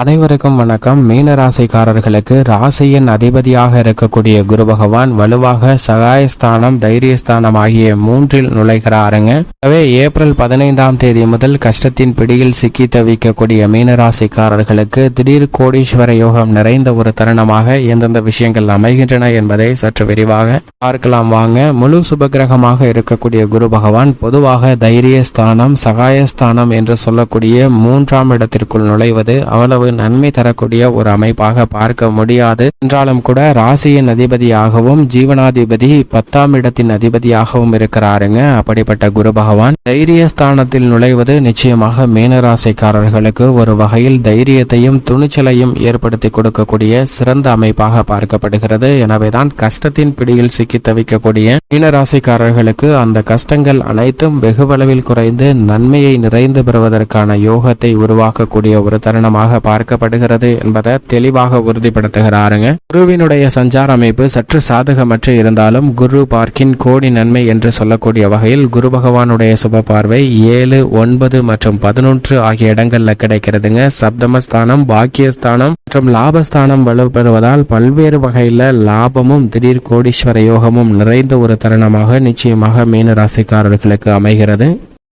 அனைவருக்கும் வணக்கம். மீன ராசிக்காரர்களுக்கு ராசியின் அதிபதியாக இருக்கக்கூடிய குரு பகவான் வலுவாக சகாயஸ்தானம் தைரியஸ்தானம் ஆகிய மூன்றில் நுழைகிறாருங்க. எனவே ஏப்ரல் பதினைந்தாம் தேதி முதல் கஷ்டத்தின் பிடியில் சிக்கி தவிக்கக்கூடிய மீன ராசிக்காரர்களுக்கு திடீர் கோடீஸ்வர யோகம் நிறைந்த ஒரு தருணமாக எந்தெந்த விஷயங்கள் அமைகின்றன என்பதை சற்று விரிவாக பார்க்கலாம் வாங்க. முழு சுபகிரகமாக இருக்கக்கூடிய குரு பகவான் பொதுவாக தைரியஸ்தானம் சகாயஸ்தானம் என்று சொல்லக்கூடிய மூன்றாம் இடத்திற்குள் நுழைவது அவ்வளவு நன்மை தரக்கூடிய ஒரு அமைப்பாக பார்க்க முடியாது. என்றாலும் கூட ராசியின் அதிபதியாகவும் ஜீவனாதிபதி பத்தாம் இடத்தின் அதிபதியாகவும் இருக்கிறாருங்க. அப்படிப்பட்ட குரு பகவான் தைரிய ஸ்தானத்தில் நுழைவது நிச்சயமாக மீனராசிக்காரர்களுக்கு ஒரு வகையில் தைரியத்தையும் துணிச்சலையும் ஏற்படுத்தி கொடுக்கக்கூடிய சிறந்த அமைப்பாக பார்க்கப்படுகிறது. எனவேதான் கஷ்டத்தின் பிடியில் சிக்கி தவிக்கக்கூடிய மீனராசிக்காரர்களுக்கு அந்த கஷ்டங்கள் அனைத்தும் வெகுவளவில் குறைந்து நன்மையை நிறைந்து பெறுவதற்கான யோகத்தை உருவாக்கக்கூடிய ஒரு தருணமாக பார்க்கப்படுகிறது என்பதை தெளிவாக உறுதிப்படுத்துகிறாருங்க. குருவினுடைய சஞ்சார அமைப்பு சற்று சாதகமற்று இருந்தாலும் குரு பார்க்கின் கோடி நன்மை என்று சொல்லக்கூடிய வகையில் குரு பகவானுடைய சுப பார்வை ஏழு ஒன்பது மற்றும் பதினொன்று ஆகிய இடங்கள்ல கிடைக்கிறதுங்க. சப்தமஸ்தானம் பாக்கியஸ்தானம் மற்றும் லாபஸ்தானம் வலுப்பெறுவதால் பல்வேறு வகையில லாபமும் திடீர் கோடீஸ்வர யோகமும் நிறைந்த ஒரு தருணமாக நிச்சயமாக மீன ராசிக்காரர்களுக்கு அமைகிறது.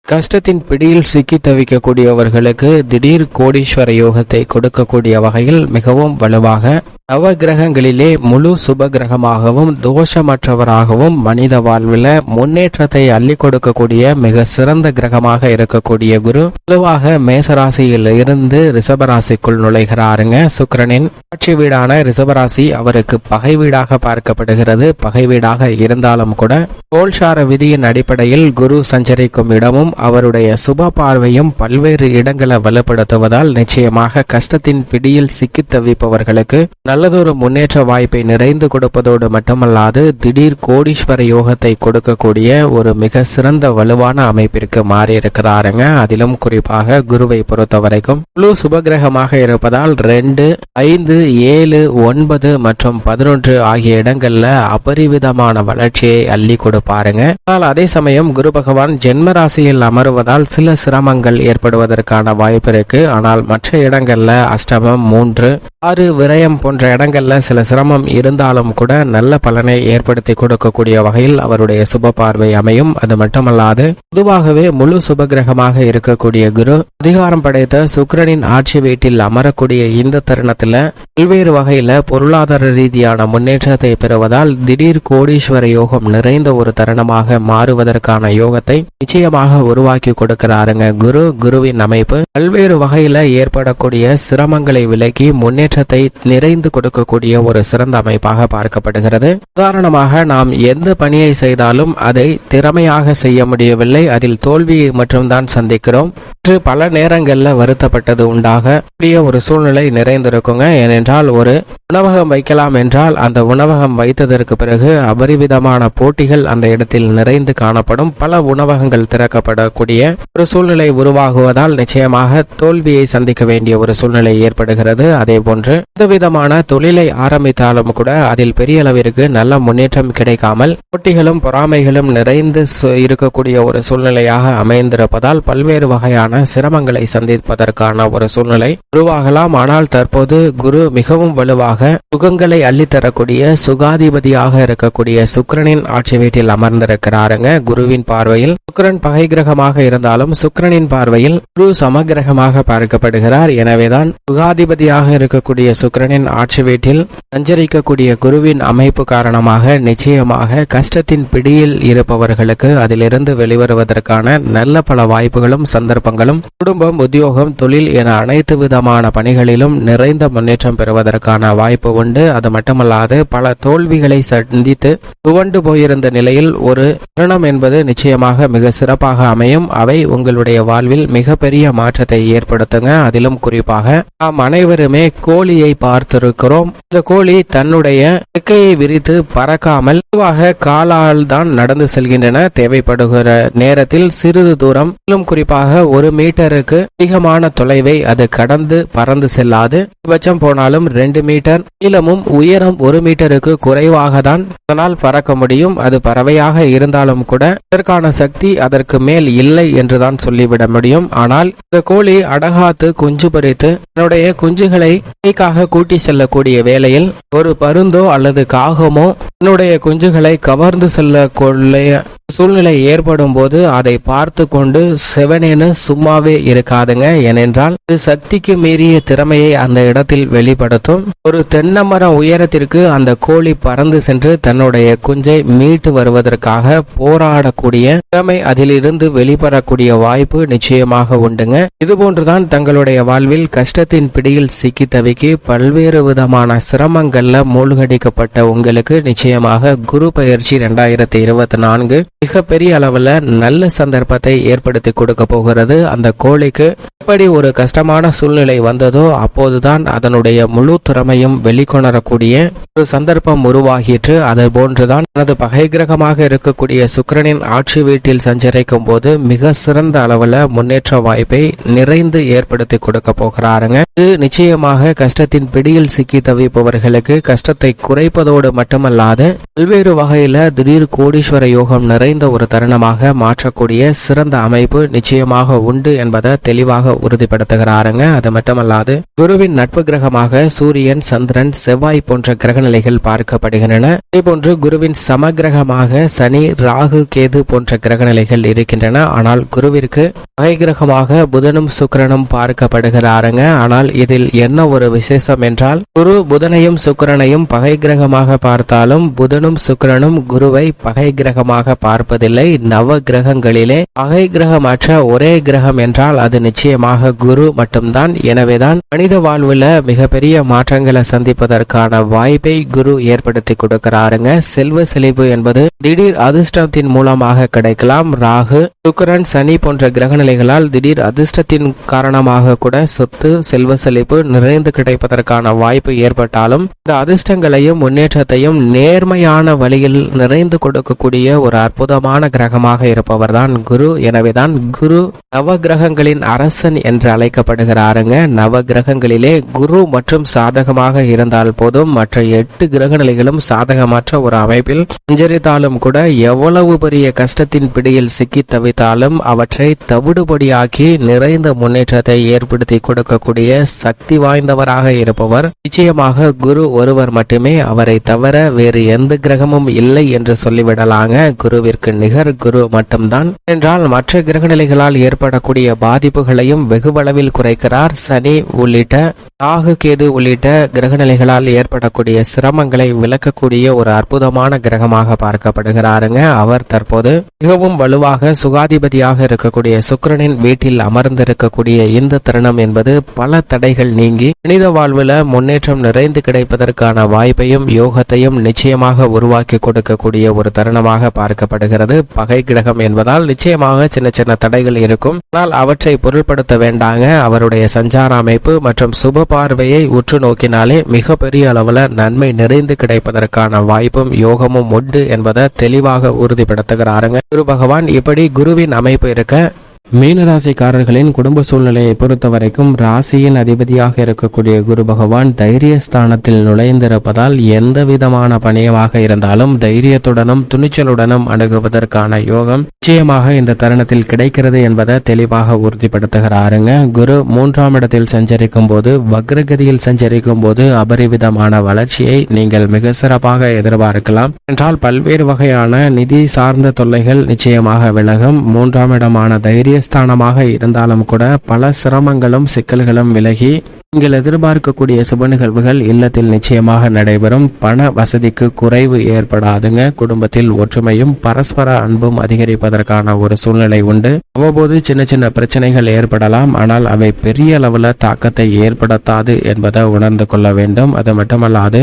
கஷ்டத்தின் பிடியில் சிக்கி தவிக்கக்கூடியவர்களுக்கு திடீர் கோடீஸ்வர யோகத்தை கொடுக்கக்கூடிய வகையில் மிகவும் வலுவாக நவ கிரகங்களிலே முழு சுப கிரகமாகவும் தோஷமற்றவராகவும் மனித வாழ்வில் முன்னேற்றத்தை அள்ளி கொடுக்கக்கூடிய மிக சிறந்த கிரகமாக இருக்கக்கூடிய குரு பொதுவாக மேசராசியில் இருந்து ரிஷபராசிக்குள் நுழைகிறாருங்க சுக்கிரனின். ஆட்சி வீடான ரிஷபராசி அவருக்கு பகை வீடாக பார்க்கப்படுகிறது. பகை வீடாக இருந்தாலும் கூட கோல்சார விதியின் அடிப்படையில் குரு சஞ்சரிக்கும் இடமும் அவருடைய சுப பார்வையும் பல்வேறு இடங்களை வலுப்படுத்துவதால் நிச்சயமாக கஷ்டத்தின் பிடியில் சிக்கி தவிப்பவர்களுக்கு நல்லதொரு முன்னேற்ற வாய்ப்பை நிறைந்து கொடுப்பதோடு மட்டுமல்லாது திடீர் கோடீஸ்வர யோகத்தை கொடுக்கக்கூடிய ஒரு மிக சிறந்த வலுவான அமைப்பிற்கு மாறியிருக்கிறாருங்க. அதிலும் குறிப்பாக குருவை பொறுத்த வரைக்கும் குழு சுபகிரகமாக இருப்பதால் ரெண்டு ஐந்து ஏழு ஒன்பது மற்றும் பதினொன்று ஆகிய இடங்கள்ல அபரிவிதமான வளர்ச்சியை அள்ளி கொடுப்பாருங்க. ஆனால் அதே சமயம் குரு பகவான் ஜென்ம ராசியில் அமருவதால் சில சிரமங்கள் ஏற்படுவதற்கான வாய்ப்பு இருக்கு. ஆனால் மற்ற இடங்கள்ல அஷ்டமம் மூன்று ஆறு விரயம் போன்ற இடங்கள்ல சில சிரமம் இருந்தாலும் கூட நல்ல பலனை ஏற்படுத்தி கொடுக்கக்கூடிய வகையில் அவருடைய சுப பார்வை அமையும். அது மட்டுமல்லாது பொதுவாகவே முழு சுபகிரகமாக இருக்கக்கூடிய குரு அதிகாரம் படைத்த சுக்கிரனின் ஆட்சி வீட்டில் அமரக்கூடிய இந்த தருணத்துல பல்வேறு வகையில பொருளாதார ரீதியான முன்னேற்றத்தை பெறுவதால் திடீர் கோடீஸ்வர யோகம் நிறைந்த ஒரு தருணமாக மாறுவதற்கான யோகத்தை நிச்சயமாக உருவாக்கி கொடுக்கிறாருங்க. குரு குருவின் அமைப்பு பல்வேறு வகையில ஏற்படக்கூடிய சிரமங்களை விலக்கி முன்னேற்றத்தை நிறைந்து கொடுக்கக்கூடிய ஒரு சிறந்த அமைப்பாக பார்க்கப்படுகிறது. உதாரணமாக நாம் எந்த பணியை செய்தாலும் அதை திறமையாக செய்ய முடியவில்லை. அதில் தோல்வியை மட்டும்தான் சந்திக்கிறோம். என்று பல நேரங்களில் வருத்தப்பட்டது உண்டாக கூடிய ஒரு சூழ்நிலை நிறைந்திருக்குங்க. ஏனென்றால் ஒரு உணவகம் வைக்கலாம் என்றால் அந்த உணவகம் வைத்ததற்கு பிறகு அபரிவிதமான போட்டிகள் அந்த இடத்தில் நிறைந்து காணப்படும். பல உணவகங்கள் திறக்கப்படக்கூடிய ஒரு சூழ்நிலை உருவாகுவதால் நிச்சயமாக தோல்வியை சந்திக்க வேண்டிய ஒரு சூழ்நிலை ஏற்படுகிறது. அதே போன்று எந்த விதமான தொழிலை ஆரம்பித்தாலும் கூட அதில் பெரிய அளவிற்கு நல்ல முன்னேற்றம் கிடைக்காமல் போட்டிகளும் பொறாமைகளும் நிறைந்து இருக்கக்கூடிய ஒரு சூழ்நிலையாக அமைந்திருப்பதால் பல்வேறு வகையான சிரமங்களை சந்திப்பதற்கான ஒரு சூழ்நிலை உருவாகலாம். ஆனால் தற்போது குரு மிகவும் வலுவாக சுகங்களை அள்ளித்தரக்கூடிய சுகாதிபதியாக இருக்கக்கூடிய சுக்கிரனின் ஆட்சி வீட்டில் அமர்ந்திருக்கிறாருங்க. குருவின் பார்வையில் சுக்கரன் பகை கிரகமாக இருந்தாலும் சுக்கிரனின் பார்வையில் குரு சமகிரகமாக பார்க்கப்படுகிறார். எனவேதான் சுகாதிபதியாக இருக்கக்கூடிய சுக்கிரனின் ஆட்சி வீட்டில் சஞ்சரிக்கக்கூடிய குருவின் அமைப்பு காரணமாக நிச்சயமாக கஷ்டத்தின் பிடியில் இருப்பவர்களுக்கு அதிலிருந்து வெளிவருவதற்கான நல்ல பல வாய்ப்புகளும் சந்தர்ப்பங்களும் குடும்பம் உத்தியோகம் தொழில் என அனைத்து விதமான பணிகளிலும் நிறைந்த முன்னேற்றம் பெறுவதற்கான வாய்ப்பு உண்டு. அது மட்டுமல்லாது பல தோல்விகளை சந்தித்து துவண்டு போயிருந்த நிலையில் ஒரு தருணம் என்பது நிச்சயமாக மிக சிறப்பாக அமையும். அவை உங்களுடைய வாழ்வில் மிகப்பெரிய மாற்றத்தை ஏற்படுத்துங்க. அதிலும் குறிப்பாக நாம் அனைவருமே கோழியை பார்த்திருக்கிறோம். இந்த கோழி தன்னுடைய இறக்கையை விரித்து பறக்காமல் பொதுவாக காலால் தான் நடந்து செல்கின்றன. தேவைப்படுகிற நேரத்தில் சிறிது தூரம் குறிப்பாக ஒரு ஒரு மீட்டருக்கு அதிகமான தொலைவை அது கடந்து பறந்து செல்லாது. அதிகபட்சம் போனாலும் ரெண்டு மீட்டர். நீளமும் உயரம் ஒரு மீட்டருக்கு குறைவாக தான் அதனால் பறக்க முடியும். அது பறவையாக இருந்தாலும் கூட அதற்கான சக்தி அதற்கு மேல் இல்லை என்றுதான் சொல்லிவிட முடியும். ஆனால் இந்த கோழி அடகாத்து குஞ்சு பறித்து தன்னுடைய குஞ்சுகளை இணைக்காக கூட்டி செல்லக்கூடிய வேளையில் ஒரு பருந்தோ அல்லது காகமோ தன்னுடைய குஞ்சுகளை கவர்ந்து செல்லக்கூடிய சூழ்நிலை ஏற்படும் போது அதை பார்த்து கொண்டு செவனேன்னு சும்மாவே இருக்காதுங்க. ஏனென்றால் இது சக்திக்கு மீறிய திறமையை அந்த இடத்தில் வெளிப்படுத்தும். ஒரு தென்னமரம் உயரத்திற்கு அந்த கோழி பறந்து சென்று தன்னுடைய குஞ்சை மீட்டு வருவதற்காக போராடக்கூடிய திறமை அதிலிருந்து வெளிப்படக்கூடிய வாய்ப்பு நிச்சயமாக உண்டுங்க. இதுபோன்றுதான் தங்களுடைய வாழ்வில் கஷ்டத்தின் பிடியில் சிக்கி தவிக்கி பல்வேறு விதமான சிரமங்கள்ல மூழ்கடிக்கப்பட்ட உங்களுக்கு நிச்சயமாக குரு பயிற்சி இரண்டாயிரத்தி இருபத்தி நான்கு மிகப்பெரிய அளவில் நல்ல சந்தர்ப்பத்தை ஏற்படுத்தி கொடுக்க போகிறது. அந்த கோழிக்கு எப்படி ஒரு கஷ்டமான சூழ்நிலை வந்ததோ அப்போதுதான் அதனுடைய முழு திறமையும் வெளிக்கொணரக்கூடிய ஒரு சந்தர்ப்பம் உருவாகிற்று. அது போன்றுதான் தனது பகை கிரகமாக இருக்கக்கூடிய சுக்கிரனின் ஆட்சி வீட்டில் சஞ்சரிக்கும் போது மிக சிறந்த அளவில் முன்னேற்ற வாய்ப்பை நிறைந்து ஏற்படுத்தி கொடுக்க போகிறாருங்க. இது நிச்சயமாக கஷ்டத்தின் பிடியில் சிக்கி தவிப்பவர்களுக்கு கஷ்டத்தை குறைப்பதோடு மட்டுமல்லாது பல்வேறு வகையில திடீர் கோடீஸ்வர யோகம் நிறைந்த ஒரு தருணமாக மாற்றக்கூடிய சிறந்த அமைப்பு நிச்சயமாக உண்டு என்பதை தெளிவாக உறுதிப்படுத்துகிறாருங்க. அது மட்டுமல்லாது குருவின் நட்பு கிரகமாக சூரியன் சந்திரன் செவ்வாய் போன்ற கிரகநிலைகள் பார்க்கப்படுகின்றன. இதேபோன்று குருவின் சமகிரகமாக சனி ராகு கேது போன்ற கிரகநிலைகள் இருக்கின்றன. ஆனால் குருவிற்கு பகை கிரகமாக புதனும் சுக்கிரனும் பார்க்கப்படுகிறாருங்க. ஆனால் இதில் என்ன ஒரு விசேஷம் என்றால் குரு புதனையும் சுக்கரனையும் பகை கிரகமாக பார்த்தாலும் புதனும் சுக்கிரனும் குருவை பகை கிரகமாக பார்ப்பதில்லை. நவ கிரகங்களிலே பகை கிரகமற்ற ஒரே கிரகம் என்றால் அது நிச்சயமாக குரு மட்டும்தான். எனவேதான் மனித வாழ்வுல மிகப்பெரிய மாற்றங்களை சந்திப்பதற்கான வாய்ப்பை குரு ஏற்படுத்தி கொடுக்கிறாருங்க. செல்வ செழிப்பு என்பது திடீர் அதிர்ஷ்டத்தின் மூலமாக கிடைக்கலாம். ராகு சுக்கரன் சனி போன்ற கிரகநிலைகளால் திடீர் அதிர்ஷ்டத்தின் காரணமாக கூட சொத்து செல்வ செழிப்பு நிறைந்து கிடைப்பதற்கான வாய்ப்பு ஏற்பட்டாலும் இந்த அதிர்ஷ்டங்களையும் முன்னேற்றத்தையும் நேர்மையான வழியில் நிறைந்து கொடுக்கக்கூடிய ஒரு அற்புத அற்புதமான கிரகமாக இருப்பவர்தான் குரு. எனவேதான் குரு நவ கிரகங்களின் அரசன் என்று அழைக்கப்படுகிறாருங்க. நவ கிரகங்களிலே குரு மற்றும் சாதகமாக இருந்தால் போதும். மற்ற எட்டு கிரக நிலைகளும் சாதகமற்ற ஒரு அமைப்பில் சஞ்சரித்தாலும் கூட எவ்வளவு பெரிய கஷ்டத்தின் பிடியில் சிக்கி தவித்தாலும் அவற்றை தவிடுபடியாக்கி நிறைந்த முன்னேற்றத்தை ஏற்படுத்தி கொடுக்கக்கூடிய சக்தி வாய்ந்தவராக இருப்பவர். நிச்சயமாக குரு ஒருவர் மட்டுமே. அவரை தவிர வேறு எந்த கிரகமும் இல்லை என்று சொல்லிவிடலாங்க. குருவிற்கு நிகர் குரு மட்டும்தான். என்றால் மற்ற கிரகநிலைகளால் ஏற்படக்கூடிய பாதிப்புகளையும் வெகுவளவில் குறைக்கிறார் சனி உள்ளிட்ட ராகு கேது உள்ளிட்ட கிரகநிலைகளால் ஏற்படக்கூடிய சிரமங்களை விளக்கக்கூடிய ஒரு அற்புதமான கிரகமாக பார்க்கப்படுகிறாருங்க. அவர் தற்போது மிகவும் வலுவாக சுகாதிபதியாக இருக்கக்கூடிய சுக்கரனின் வீட்டில் அமர்ந்திருக்கக்கூடிய இந்த தருணம் என்பது பல தடைகள் நீங்கி மனித வாழ்வுல முன்னேற்றம் நிறைந்து கிடைப்பதற்கான வாய்ப்பையும் யோகத்தையும் நிச்சயமாக உருவாக்கி கொடுக்கக்கூடிய ஒரு தருணமாக பார்க்கப்படுகிறது. பகை கிரகம் என்பதால் நிச்சயமாக சின்ன சின்ன தடைகள் இருக்கும். ஆனால் அவற்றை பொருட்படுத்த வேண்டாங்க. அவருடைய சஞ்சார அமைப்பு மற்றும் சுப பார்வையை உற்று நோக்கினாலே மிக பெரிய அளவுல நன்மை நிறைந்து கிடைப்பதற்கான வாய்ப்பும் யோகமும் உண்டு என்பதை தெளிவாக உறுதிப்படுத்துகிறாருங்க. குரு பகவான் இப்படி குருவின் அமைப்பு இருக்க மீனராசிக்காரர்களின் குடும்ப சூழ்நிலையை பொறுத்த வரைக்கும் ராசியின் அதிபதியாக இருக்கக்கூடிய குரு பகவான் தைரிய ஸ்தானத்தில் நுழைந்திருப்பதால் எந்த விதமான பணியமாக இருந்தாலும் தைரியத்துடனும் துணிச்சலுடனும் அணுகுவதற்கான யோகம் நிச்சயமாக இந்த தருணத்தில் கிடைக்கிறது என்பதை தெளிவாக உறுதிப்படுத்துகிறாருங்க. குரு மூன்றாம் இடத்தில் சஞ்சரிக்கும் போது வக்ரகதியில் சஞ்சரிக்கும் போது அபரிவிதமான வளர்ச்சியை நீங்கள் மிக சிறப்பாக எதிர்பார்க்கலாம். என்றால் பல்வேறு வகையான நிதி சார்ந்த தொல்லைகள் நிச்சயமாக விலகும். மூன்றாம் இடமான தைரிய தைரியஸ்தானமாக இருந்தாலும் கூட பல சிரமங்களும் சிக்கல்களும் விலகி நீங்கள் எதிர்பார்க்கக்கூடிய சுப நிகழ்வுகள் இல்லத்தில் நிச்சயமாக நடைபெறும். பண வசதிக்கு குறைவு ஏற்படாதுங்க. குடும்பத்தில் ஒற்றுமையும் பரஸ்பர அன்பும் அதிகரிப்பதற்கான ஒரு சூழ்நிலை உண்டு. அவ்வப்போது சின்ன சின்ன பிரச்சனைகள் ஏற்படலாம். ஆனால் அவை பெரிய அளவுல தாக்கத்தை ஏற்படுத்தாது என்பதை உணர்ந்து கொள்ள வேண்டும். அது மட்டுமல்லாது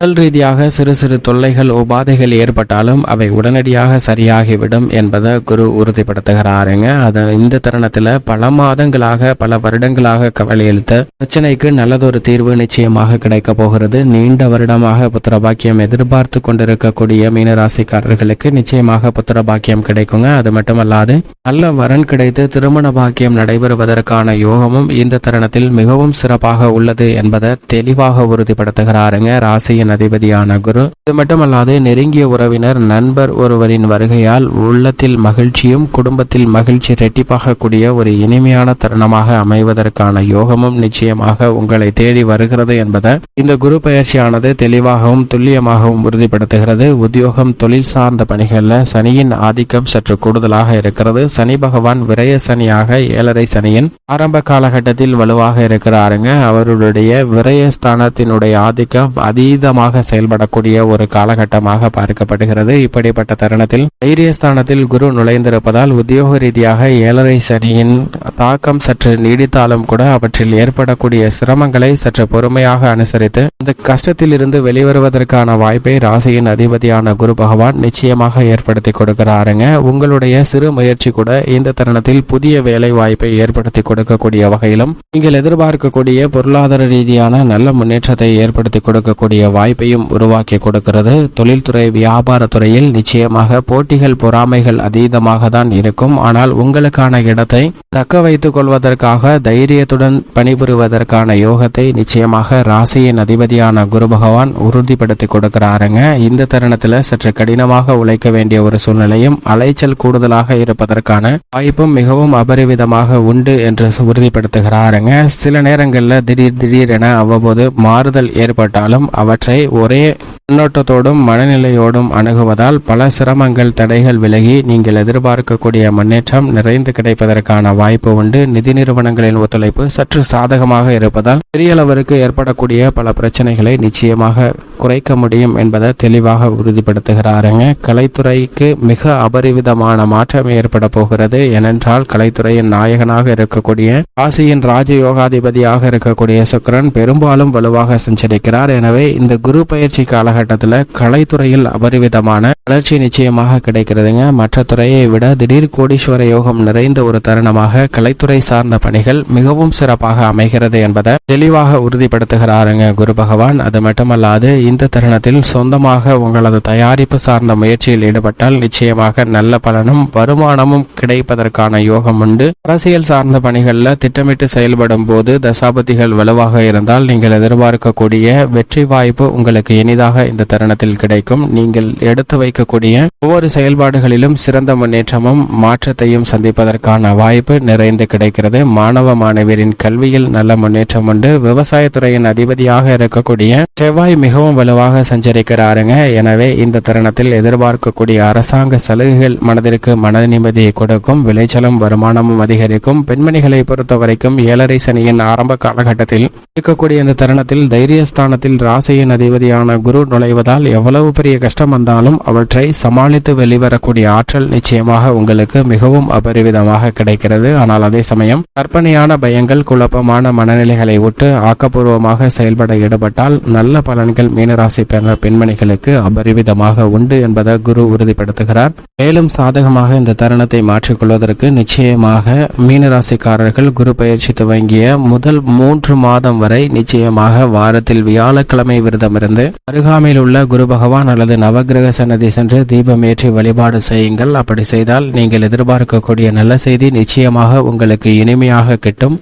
உடல் ரீதியாக சிறு சிறு தொல்லைகள் உபாதைகள் ஏற்பட்டாலும் அவை உடனடியாக சரியாகிவிடும் என்பதை குரு உறுதிப்படுத்துகிறாருங்க. அது இந்த தருணத்தில் பல மாதங்களாக பல வருடங்களாக கவலையளித்த பிரச்சனைக்கு நல்லதொரு தீர்வு நிச்சயமாக கிடைக்க போகிறது. நீண்ட வருடமாக புத்திர பாக்கியம் எதிர்பார்த்து கொண்டிருக்கக்கூடிய மீனராசிக்காரர்களுக்கு நிச்சயமாக புத்திர பாக்கியம் கிடைக்குங்க. அது மட்டுமல்லாது நல்ல வரன் கிடைத்து திருமண பாக்கியம் நடைபெறுவதற்கான யோகமும் இந்த தருணத்தில் மிகவும் சிறப்பாக உள்ளது என்பதை தெளிவாக உறுதிப்படுத்துகிறாருங்க. ராசியின் அதிபதியான குரு. இது மட்டுமல்லாது நெருங்கிய உறவினர் நண்பர் ஒருவரின் வருகையால் உள்ளத்தில் மகிழ்ச்சியும் குடும்பத்தில் மகிழ்ச்சி இரட்டிப்பாகக்கூடிய ஒரு இனிமையான தருணமாக அமைவதற்கான யோகமும் நிச்சயமாக உங்களை தேடி வருகிறது என்பதை இந்த குரு பயிற்சியானது தெளிவாகவும் துல்லியமாகவும் உறுதிப்படுத்துகிறது. உத்தியோகம் தொழில் சார்ந்த பணிகளில் சனியின் ஆதிக்கம் சற்று கூடுதலாக இருக்கிறது. சனி பகவான் விரய சனியாக ஏழரை சனியின் ஆரம்ப காலகட்டத்தில் வலுவாக இருக்கிறாருங்க. அவருடைய விரயஸ்தானத்தினுடைய ஆதிக்கம் அதீதம் அதீதமாக செயல்படக்கூடிய ஒரு காலகட்டமாக பார்க்கப்படுகிறது. இப்படிப்பட்ட தருணத்தில் தைரியஸ்தானத்தில் குரு நுழைந்திருப்பதால் உத்தியோக ரீதியாக ஏழரை சனியின் தாக்கம் சற்று நீடித்தாலும் கூட அவற்றில் ஏற்படக்கூடிய சிரமங்களை சற்று பொறுமையாக அனுசரித்து இந்த கஷ்டத்தில் இருந்து வெளிவருவதற்கான வாய்ப்பை ராசியின் அதிபதியான குரு பகவான் நிச்சயமாக ஏற்படுத்தி கொடுக்கிறாருங்க. உங்களுடைய சிறு முயற்சி கூட இந்த தருணத்தில் புதிய வேலை வாய்ப்பை ஏற்படுத்தி கொடுக்கக்கூடிய வகையிலும் நீங்கள் எதிர்பார்க்கக்கூடிய பொருளாதார ரீதியான நல்ல முன்னேற்றத்தை ஏற்படுத்தி கொடுக்கக்கூடிய வாய்ப்பையும் உருவாக்கி கொடுக்கிறது. தொழில்துறை வியாபாரத்துறையில் நிச்சயமாக போட்டிகள் பொறாமைகள் அதீதமாக தான் இருக்கும். ஆனால் உங்களுக்கான இடத்தை தக்க வைத்துக் கொள்வதற்காக தைரியத்துடன் பணிபுரிவதற்கான யோகத்தை நிச்சயமாக ராசியின் அதிபதியான குரு பகவான் உறுதிப்படுத்தி கொடுக்கிறாருங்க. இந்த தருணத்தில் சற்று கடினமாக உழைக்க வேண்டிய ஒரு சூழ்நிலையும் அலைச்சல் கூடுதலாக இருப்பதற்கான வாய்ப்பும் மிகவும் அபரிவிதமாக உண்டு என்று உறுதிப்படுத்துகிறாருங்க. சில நேரங்களில் திடீர் திடீரென அவ்வப்போது மாறுதல் ஏற்பட்டாலும் அவற்றை ஒரே முன்னோட்டத்தோடும் மனநிலையோடும் அணுகுவதால் பல சிரமங்கள் தடைகள் விலகி நீங்கள் எதிர்பார்க்கக்கூடிய முன்னேற்றம் நிறைந்து கிடைப்பதற்கான வாய்ப்பு உண்டு. நிதி நிறுவனங்களின் ஒத்துழைப்பு சற்று சாதகமாக இருப்பதால் பெரிய அளவிற்கு ஏற்படக்கூடிய பல பிரச்சனைகளை நிச்சயமாக குறைக்க முடியும் என்பதை தெளிவாக உறுதிப்படுத்துகிறாருங்க. கலைத்துறைக்கு மிக அபரிவிதமான மாற்றம் ஏற்பட போகிறது. ஏனென்றால் கலைத்துறையின் நாயகனாக இருக்கக்கூடிய ராசியின் ராஜயோகாதிபதியாக இருக்கக்கூடிய சுக்கிரன் பெரும்பாலும் வலுவாக சஞ்சரிக்கிறார். எனவே இந்த குரு பயிற்சி காலகட்டத்தில் கலைத்துறையில் அபரிவிதமான வளர்ச்சி நிச்சயமாக கிடைக்கிறதுங்க. மற்ற துறையை விட திடீர் கோடீஸ்வர யோகம் நிறைந்த ஒரு தருணமாக கலைத்துறை சார்ந்த பணிகள் மிகவும் சிறப்பாக அமைகிறது என்பதை தெளிவாக உறுதிப்படுத்துகிறாருங்க குரு பகவான். அது மட்டுமல்லாது இந்த தருணத்தில் சொந்தமாக உங்களது தயாரிப்பு சார்ந்த முயற்சியில் ஈடுபட்டால் நிச்சயமாக நல்ல பலனும் வருமானமும் கிடைப்பதற்கான யோகம் உண்டு. அரசியல் சார்ந்த பணிகளில் திட்டமிட்டு செயல்படும் போது தசாபதிகள் வலுவாக இருந்தால் நீங்கள் எதிர்பார்க்கக்கூடிய வெற்றி வாய்ப்பு உங்களுக்கு இனிதாக இந்த தருணத்தில் கிடைக்கும். நீங்கள் எடுத்து வைக்கக்கூடிய ஒவ்வொரு செயல்பாடுகளிலும் சிறந்த முன்னேற்றமும் மாற்றத்தையும் சந்திப்பதற்கான வாய்ப்பு நிறைந்து கிடைக்கிறது. மாணவ மாணவியரின் கல்வியில் நல்ல முன்னேற்றம் உண்டு. விவசாயத்துறையின் அதிபதியாக இருக்கக்கூடிய செவ்வாய் மிகவும் வலுவாக சஞ்சரிக்கிறாருங்க. எனவே இந்த தருணத்தில் எதிர்பார்க்கக்கூடிய அரசாங்க சலுகைகள் மனதிற்கு மன நிம்மதியை கொடுக்கும். விளைச்சலும் வருமானமும் அதிகரிக்கும். பெண்மணிகளை பொறுத்த வரைக்கும் ஏழரை சனியின் ஆரம்ப காலகட்டத்தில் இருக்கக்கூடிய இந்த தருணத்தில் தைரியஸ்தானத்தில் ராசியின் அதிபதியான குரு நுழைவதால் எவ்வளவு பெரிய கஷ்டம் வந்தாலும் அவற்றை சமாளித்து வெளிவரக்கூடிய ஆற்றல் நிச்சயமாக உங்களுக்கு மிகவும் அபரிவிதமாக கிடைக்கிறது. ஆனால் அதே சமயம் கற்பனையான பயங்கள் குழப்பமான மனநிலைகளை விட்டு ஆக்கப்பூர்வமாக செயல்பட ஈடுபட்டால் நல்ல பலன்கள் மீனராசி பெற பெண்மணிகளுக்கு அபரிவிதமாக உண்டு என்பதை குரு உறுதிப்படுத்துகிறார். மேலும் சாதகமாக இந்த தருணத்தை மாற்றிக்கொள்வதற்கு நிச்சயமாக மீனராசிக்காரர்கள் குரு பயிற்சி துவங்கிய முதல் மூன்று மாதம் வரை நிச்சயமாக வாரத்தில் வியாழக்கிழமை விரதமிருந்து அருகாமையில் உள்ள குரு பகவான் அல்லது நவகிரக சன்னதி சென்று தீபம் ஏற்றி வழிபாடு செய்யுங்கள். அப்படி செய்தால் நீங்கள் எதிர்பார்க்கக்கூடிய நல்ல செய்தி நிச்சயமாக உங்களுக்கு இனிமையாக கிட்டும்.